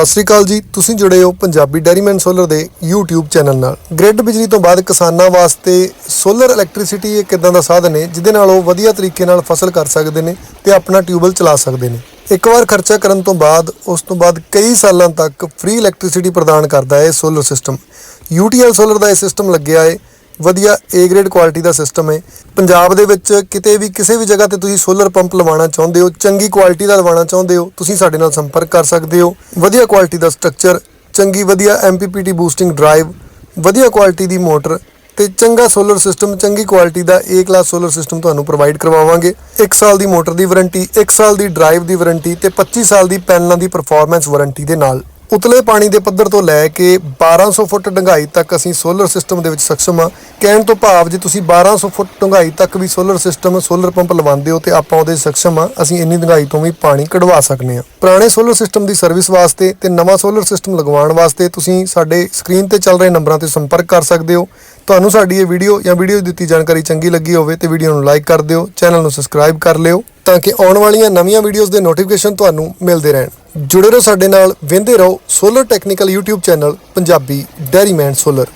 ਸਤਿ ਸ੍ਰੀ ਅਕਾਲ ਜੀ। ਤੁਸੀਂ ਜੁੜੇ ਹੋ ਪੰਜਾਬੀ ਡੈਰੀਮੈਨ ਸੋਲਰ ਦੇ YouTube ਚੈਨਲ ਨਾਲ। ਗ੍ਰਿਡ ਬਿਜਲੀ ਤੋਂ ਬਾਅਦ ਕਿਸਾਨਾਂ ਵਾਸਤੇ ਸੋਲਰ ਇਲੈਕਟ੍ਰਿਸਿਟੀ ਇੱਕ ਇਦਾਂ ਦਾ ਸਾਧਨ ਹੈ, ਜਿਹਦੇ ਨਾਲ ਉਹ ਵਧੀਆ ਤਰੀਕੇ ਨਾਲ ਫਸਲ ਕਰ ਸਕਦੇ ਨੇ ਤੇ ਆਪਣਾ ਟਿਊਬਲ ਚਲਾ ਸਕਦੇ ਨੇ। ਇੱਕ ਵਾਰ ਖਰਚਾ ਕਰਨ ਤੋਂ ਬਾਅਦ, ਉਸ ਤੋਂ ਬਾਅਦ ਕਈ ਸਾਲਾਂ ਤੱਕ ਫ੍ਰੀ ਇਲੈਕਟ੍ਰਿਸਿਟੀ ਪ੍ਰਦਾਨ ਕਰਦਾ ਹੈ ਇਹ ਸੋਲਰ ਸਿਸਟਮ UTL ਸੋਲਰ ਦਾ ਇਹ ਸਿਸਟਮ ਲੱਗਿਆ ਹੈ। ਵਧੀਆ A ਗ੍ਰੇਡ ਕੁਆਲਿਟੀ ਦਾ ਸਿਸਟਮ ਹੈ। ਪੰਜਾਬ ਦੇ ਵਿੱਚ ਕਿਤੇ ਵੀ, ਕਿਸੇ ਵੀ ਜਗ੍ਹਾ ਤੇ ਤੁਸੀਂ ਸੋਲਰ ਪੰਪ ਲਵਾਉਣਾ ਚਾਹੁੰਦੇ ਹੋ, ਚੰਗੀ ਕੁਆਲਿਟੀ ਦਾ ਲਵਾਉਣਾ ਚਾਹੁੰਦੇ ਹੋ, ਤੁਸੀਂ ਸਾਡੇ ਨਾਲ ਸੰਪਰਕ ਕਰ ਸਕਦੇ ਹੋ। ਵਧੀਆ ਕੁਆਲਿਟੀ ਦਾ ਸਟਰਕਚਰ ਚੰਗੀ ਵਧੀਆ MPPT ਬੂਸਟਿੰਗ ਡਰਾਈਵ ਵਧੀਆ ਕੁਆਲਿਟੀ ਦੀ ਮੋਟਰ ਤੇ ਚੰਗਾ ਸੋਲਰ ਸਿਸਟਮ ਚੰਗੀ ਕੁਆਲਿਟੀ ਦਾ A ਕਲਾਸ ਸੋਲਰ ਸਿਸਟਮ ਤੁਹਾਨੂੰ ਪ੍ਰੋਵਾਈਡ ਕਰਵਾਵਾਂਗੇ। 1 ਸਾਲ ਦੀ ਮੋਟਰ ਦੀ ਵਾਰੰਟੀ 1 ਸਾਲ ਦੀ ਡਰਾਈਵ ਦੀ ਵਾਰੰਟੀ ਤੇ 25 ਸਾਲ ਦੀ ਪੈਨਲਾਂ ਦੀ ਪਰਫਾਰਮੈਂਸ ਵਾਰੰਟੀ ਦੇ ਨਾਲ। ਉਤਲੇ ਪਾਣੀ ਦੇ ਪੱਧਰ ਤੋਂ ਲੈ ਕੇ 1200 ਫੁੱਟ ਡੰਗਾਈ ਤੱਕ ਅਸੀਂ ਸੋਲਰ ਸਿਸਟਮ ਦੇ ਵਿੱਚ ਸક્ષਮ ਹਾਂ। ਕਹਿਣ ਤੋਂ ਭਾਵ ਜੇ ਤੁਸੀਂ 1200 ਫੁੱਟ ਡੰਗਾਈ ਤੱਕ ਵੀ ਸੋਲਰ ਸਿਸਟਮ ਸੋਲਰ ਪੰਪ ਲਵਾਉਂਦੇ ਹੋ ਤੇ ਆਪਾਂ ਉਹਦੇ ਸક્ષਮ ਹਾਂ, ਅਸੀਂ ਇੰਨੀ ਡੰਗਾਈ ਤੋਂ ਵੀ ਪਾਣੀ ਕਢਵਾ ਸਕਨੇ ਆ ਪੁਰਾਣੇ ਸੋਲਰ ਸਿਸਟਮ ਦੀ ਸਰਵਿਸ ਵਾਸਤੇ ਤੇ ਨਵਾਂ ਸੋਲਰ ਸਿਸਟਮ ਲਗਵਾਉਣ ਵਾਸਤੇ ਤੁਸੀਂ ਸਾਡੇ ਸਕਰੀਨ ਤੇ ਚੱਲ ਰਹੇ ਨੰਬਰਾਂ ਤੇ ਸੰਪਰਕ ਕਰ ਸਕਦੇ ਹੋ। ਤੁਹਾਨੂੰ ਸਾਡੀ ਇਹ ਵੀਡੀਓ ਜਾਂ ਵੀਡੀਓ ਦਿੱਤੀ ਜਾਣਕਾਰੀ ਚੰਗੀ ਲੱਗੀ ਹੋਵੇ ਤੇ ਵੀਡੀਓ ਨੂੰ ਲਾਈਕ ਕਰ ਦਿਓ ਚੈਨਲ ਨੂੰ ਸਬਸਕ੍ਰਾਈਬ ਕਰ ਲਿਓ। ਤਾਂ ਕਿ ਆਉਣ ਵਾਲੀਆਂ ਨਵੀਆਂ ਵੀਡੀਓਜ਼ ਦੇ ਨੋਟੀਫਿਕੇਸ਼ਨ ਤੁਹਾਨੂੰ ਮਿਲਦੇ ਰਹਿਣ। ਜੁੜੇ ਰਹੋ ਸਾਡੇ ਨਾਲ, ਵਿੰਦੇ ਰਹੋ solar technical YouTube channel Punjabi dairyman solar